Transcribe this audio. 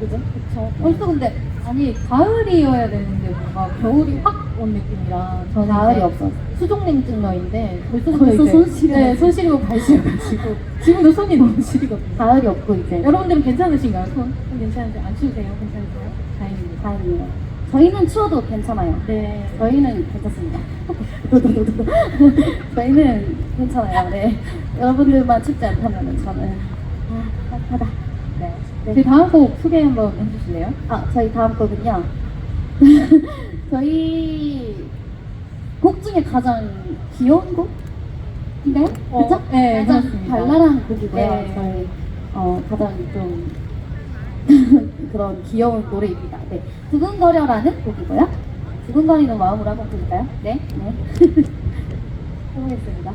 그죠? 그쵸. 벌써 근데 아니 가을이어야 되는데 뭔가 겨울이 확 온 느낌이라 저는 가을이 없어. 수족냉증 러인데 벌써 벌써 이제- 손 시려. 네, 손 시리고 발 시려가지고 지금도 손이 너무 시리거든요. 가을이 없고 이제 여러분들은 괜찮으신가요? 손, 손 괜찮으세요? 안 추우세요? 괜찮으세요? 다행입니다. 다행이에요. 저희는 추워도 괜찮아요. 네. 저희는 괜찮습니다. 저희는 괜찮아요. 네. 여러분들만 춥지 않다면 저는 아, 따뜻하다. 네. 제 네. 다음 곡 소개 한번 해주실래요? 아, 저희 다음 곡은요. 저희 곡 중에 가장 귀여운 곡인가요? 어, 그쵸? 네, 가장 그렇습니다. 발랄한 곡이고요. 네. 저희 어, 가장 좀 그런 귀여운 노래입니다. 네. 두근거려라는 곡이고요. 두근거리는 마음으로 한번 부를까요? 네. 네. 해보겠습니다.